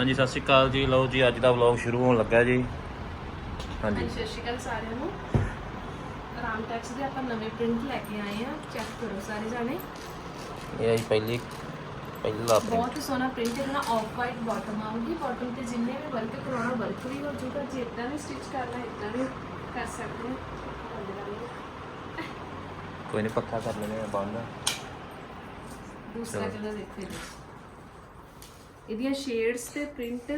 ਹਾਂਜੀ ਸਤਿ ਸ਼੍ਰੀ ਅਕਾਲ ਜੀ। ਲਓ ਜੀ ਅੱਜ ਦਾ ਵਲੌਗ ਸ਼ੁਰੂ ਹੋਣ ਲੱਗਾ ਜੀ। ਹਾਂਜੀ। ਹਾਂਜੀ ਸਤਿ ਸ਼੍ਰੀ ਅਕਾਲ ਸਾਰਿਆਂ ਨੂੰ। ਰਾਮ ਟੈਕਸ ਦੇ ਆਪਾਂ ਨਵੇਂ ਪ੍ਰਿੰਟ ਲੈ ਕੇ ਆਏ ਆ ਚੈੱਕ ਕਰੋ ਸਾਰੇ ਜਾਣੇ। ਇਹ ਆਈ ਪਹਿਲੀ ਪਹਿਲਾ। ਬਹੁਤ ਹੀ ਸੋਹਣਾ ਪ੍ਰਿੰਟ ਹੈ ਨਾ ਆਫ ਵਾਈਟ ਬਾਟਮ ਆਊਗੀ। ਬਾਟਮ ਤੇ ਜਿੰਨੇ ਵੀ ਵਰਕ ਕਰਾਉਣਾ ਵਰਕ ਵੀ ਹੋ ਜੂਗਾ ਜੇ ਇਦਾਂ ਵੀ ਸਟਿਚ ਕਰਨਾ ਇਦਾਂ ਵੀ ਕਰ ਸਕਦੇ ਹੀ। ਕੋਈ ਨਹੀਂ ਪੱਕਾ ਕਰ ਲੈਣੇ ਆ ਬੰਦ। ਦੂਸਰਾ ਕਲਰ ਦੇਖੋ ਜੀ। ਇਹਦੀਆਂ ਸ਼ੇਡਸ ਤੇ ਪ੍ਰਿੰਟ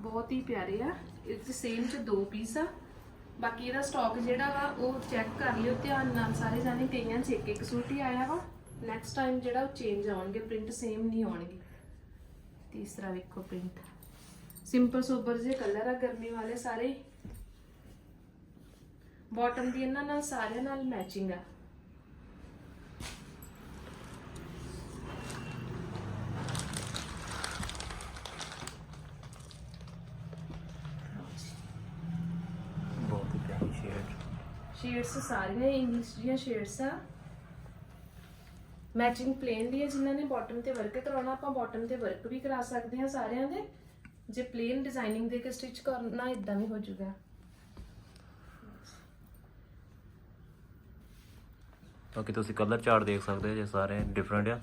ਬਹੁਤ ਹੀ ਪਿਆਰੇ ਆ। ਇਹਦੇ ਸੇਮ ਚ ਦੋ ਪੀਸ ਆ। ਬਾਕੀ ਇਹਦਾ ਸਟਾਕ ਜਿਹੜਾ ਵਾ, ਉਹ ਚੈੱਕ ਕਰ ਲਿਓ ਧਿਆਨ ਨਾਲ ਸਾਰੇ ਜਾਣੇ, ਕਈਆਂ ਚ ਇੱਕ ਇੱਕ ਸੂਟ ਹੀ ਆਇਆ ਵਾ। ਨੈਕਸਟ ਟਾਈਮ ਜਿਹੜਾ ਉਹ ਚੇਂਜ ਆਉਣਗੇ ਪ੍ਰਿੰਟ ਸੇਮ ਨਹੀਂ ਆਉਣਗੇ। ਤੀਸਰਾ ਵੇਖੋ ਪ੍ਰਿੰਟ ਸਿੰਪਲ ਸੋਬਰ ਜੇ ਕਲਰ ਆ ਗਰਮੀ ਵਾਲੇ ਸਾਰੇ। ਬਾਟਮ ਦੀ ਇਹਨਾਂ ਨਾਲ ਸਾਰਿਆਂ ਨਾਲ ਮੈਚਿੰਗ ਆ ਬਹੁਤ ਹੀ ਪਿਆਰੀ ਸ਼ੇਡ ਸ਼ੇਡਸ ਸਾਰੀਆਂ ਇੰਗਲਿਸ਼ ਦੀਆਂ ਸ਼ੇਡਸ ਆ। ਮੈਚਿੰਗ ਪਲੇਨ ਦੀ ਹੈ ਜਿਨ੍ਹਾਂ ਨੇ ਬਾਟਮ ਤੇ ਵਰਕ ਕਰਾਉਣਾ, ਆਪਾਂ ਬਾਟਮ ਤੇ ਵਰਕ ਵੀ ਕਰਾ ਸਕਦੇ ਹਾਂ ਸਾਰਿਆਂ ਦੇ। ਜੇ ਪਲੇਨ ਡਿਜ਼ਾਈਨਿੰਗ ਦੇ ਕੇ ਸਟਿਚ ਕਰਨਾ ਇਦਾਂ ਵੀ ਹੋ ਜਾਊਗਾ। ਬਾਕੀ ਤੁਸੀਂ ਕਲਰ ਚਾਰਟ ਦੇਖ ਸਕਦੇ ਹੋ, ਜੇ ਸਾਰੇ ਡਿਫਰੈਂਟ ਆ।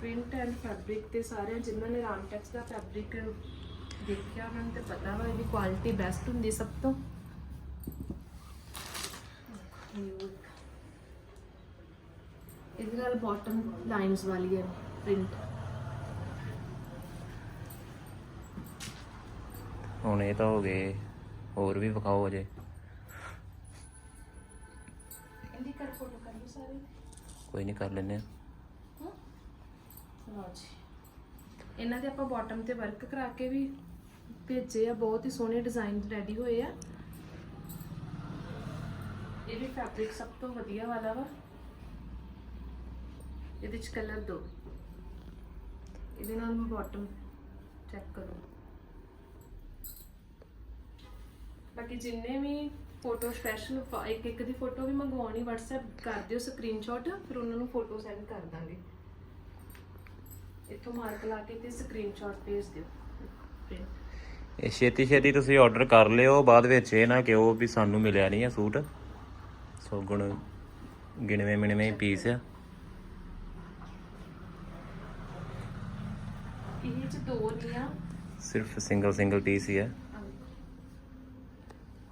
ਪ੍ਰਿੰਟ ਐਂਡ ਫੈਬਰਿਕ ਤੇ ਸਾਰਿਆਂ ਜਿਨ੍ਹਾਂ ਨੇ ਰਾਮਟੈਕਸ ਦਾ ਫੈਬਰਿਕ ਦੇਖਿਆ ਉਹਨਾਂ ਨੂੰ ਤੇ ਪਤਾ ਵਾ ਇਹਦੀ ਕੁਆਲਿਟੀ ਬੈਸਟ ਹੁੰਦੀ ਸਭ ਤੋਂ। ਇਹਦੇ ਨਾਲ ਬਾਟਮ ਲਾਈਨਸ ਵਾਲੀ ਹੈ ਪ੍ਰਿੰਟ ਹੁਣ ਇਹ ਤਾਂ ਹੋ ਗਏ ਹੋਰ ਵੀ ਵਿਖਾਓ ਅਜੇ। ਇਹਦੀ ਕਰ ਫੋਟੋ ਕਰ ਲਓ ਸਾਰੇ। ਕੋਈ ਨਹੀਂ ਕਰ ਲੈਨੇ ਆ ਲਓ ਜੀ। ਇਹਨਾਂ ਦੇ ਆਪਾਂ ਬਾਟਮ ਤੇ ਵਰਕ ਕਰਾ ਕੇ ਵੀ ਭੇਜੇ ਆ, ਬਹੁਤ ਹੀ ਸੋਹਣੇ ਡਿਜ਼ਾਈਨ ਰੈਡੀ ਹੋਏ ਆ। ਇਹ ਵੀ ਫੈਬਰਿਕ ਸਭ ਤੋਂ ਵਧੀਆ ਵਾਲਾ ਵਾ। ਇਹਦੇ ਚ ਕਲਰ ਦੋ। ਇਹਦੇ ਨਾਲ ਮੈਂ ਬਾਟਮ ਚੈੱਕ ਕਰੋ। ਬਾਕੀ ਜਿੰਨੇ ਵੀ ਫੋਟੋ ਸਪੈਸ਼ਲ ਇੱਕ ਇੱਕ ਦੀ ਫੋਟੋ ਵੀ ਮੰਗਵਾਉਣੀ, WhatsApp ਕਰ ਦਿਓ ਸਕਰੀਨਸ਼ਾਟ ਫਿਰ ਉਹਨਾਂ ਨੂੰ ਫੋਟੋ ਸੈਂਡ ਕਰ ਦਾਂਗੇ। ਇੱਥੋਂ ਮਾਰਕ ਲਾ ਕੇ ਤੇ ਸਕਰੀਨਸ਼ਾਟ ਭੇਜ ਦਿਓ। print। ਇਹ ਛੇਤੀ ਛੇਤੀ ਤੁਸੀਂ ਆਰਡਰ ਕਰ ਲਿਓ ਬਾਅਦ ਵਿੱਚ ਇਹ ਨਾ ਕਿਉਂ ਵੀ ਸਾਨੂੰ ਮਿਲਿਆ ਨਹੀਂ ਆ ਸੂਟ। ਸੋ ਗੁਣ ਗਿਣਵੇਂ ਮਿਣਵੇਂ ਪੀਸ ਆ। ਇਹ ਚ ਦੋ ਨਹੀਂ ਆ ਸਿਰਫ ਸਿੰਗਲ ਸਿੰਗਲ ਪੀਸ ਹੀ ਆ।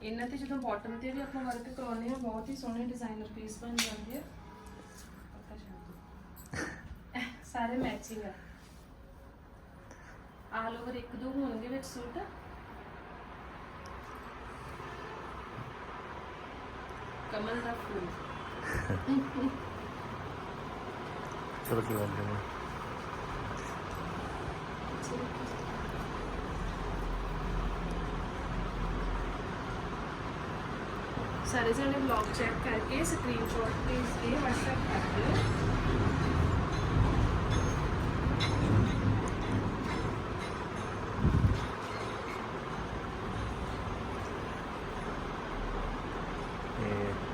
ਇਹਨਾਂ ਤੇ ਜਦੋਂ ਬਾਟਮ ਤੇ ਵੀ ਆਪਾਂ ਵਰਕ ਕਰਾਉਨੇ ਆ ਬਹੁਤ ਹੀ ਸੋਹਣੇ ਡਿਜ਼ਾਈਨਰ ਪੀਸ ਬਣ ਜਾਂਦੇ ਆ। ਸਾਰੇ ਮੈਚਿੰਗ ਆ। ਆਲ ਓਵਰ ਇੱਕ ਦੋ ਹੋਣਗੇ ਵਿੱਚ ਸੂਟ। ਕਮਲ ਦਾ ਫੁੱਲ। ਚਲੋ ਕੀ ਬਾਤ ਹੈ ਸਾਰੇ ਜਣੇ ਵਲੌਗ ਚੈੱਕ ਕਰਕੇ ਸਕਰੀਨਸ਼ਾਟ ਪਲੀਜ਼ ਦੇ WhatsApp ਕਰ ਦਿਓ।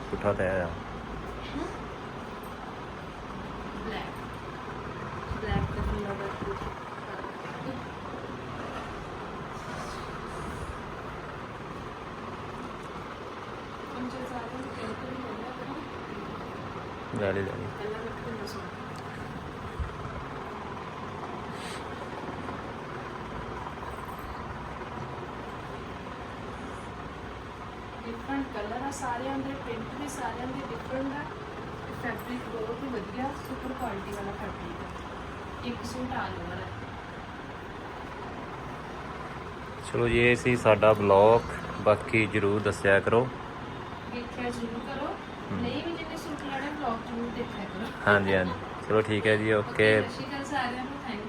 ਇਹ ਪੁੱਠਾ ਤੇ ਆ ਬਲੈਕ ਬਲੈਕ ਦਾ ਫੁੱਲ ਦਾ ਅੰਜੇ ਸਾਰੇ ਨੂੰ ਕਿਹੜੇ ਵੀ ਹੋ ਗਿਆ ਲੈ ਲਈ ਲੈ ਲਈ ਪਹਿਲਾਂ ਰੱਖ ਦਿੰਦਾ ਸੋ ਡਿਫਰੈਂਟ ਕਲਰ ਆ ਸਾਰਿਆਂ ਦੇ ਪ੍ਰਿੰਟ ਵੀ ਸਾਰਿਆਂ ਦੇ ਡਿਫਰੈਂਟ ਆ ਫੈਬਰਿਕ ਬਹੁਤ ਹੀ ਵਧੀਆ ਸੁਪਰ ਕੁਆਲਿਟੀ ਵਾਲਾ ਫੈਬਰਿਕ ਹੈ ਇੱਕ ਸੂਟ ਆ ਲਵਰ ਹੈ ਚਲੋ ਜੀ ਇਹ ਸੀ ਸਾਡਾ ਬਲੌਗ ਬਾਕੀ ਜਰੂਰ ਦੱਸਿਆ ਕਰੋ। ਦੇਖਿਆ ਜ਼ਰੂਰ ਕਰੋ। ਨਹੀਂ ਵੀ ਜਿੰਨੇ ਸੂਟ ਲੈਣੇ ਵਲੌਗ ਜ਼ਰੂਰ ਦੇਖਿਆ ਕਰੋ। ਹਾਂਜੀ ਹਾਂਜੀ। ਚਲੋ ਠੀਕ ਹੈ ਜੀ ਓਕੇ ਸਤਿ ਸ਼੍ਰੀ ਅਕਾਲ ਸਾਰਿਆਂ ਨੂੰ ਥੈਂਕ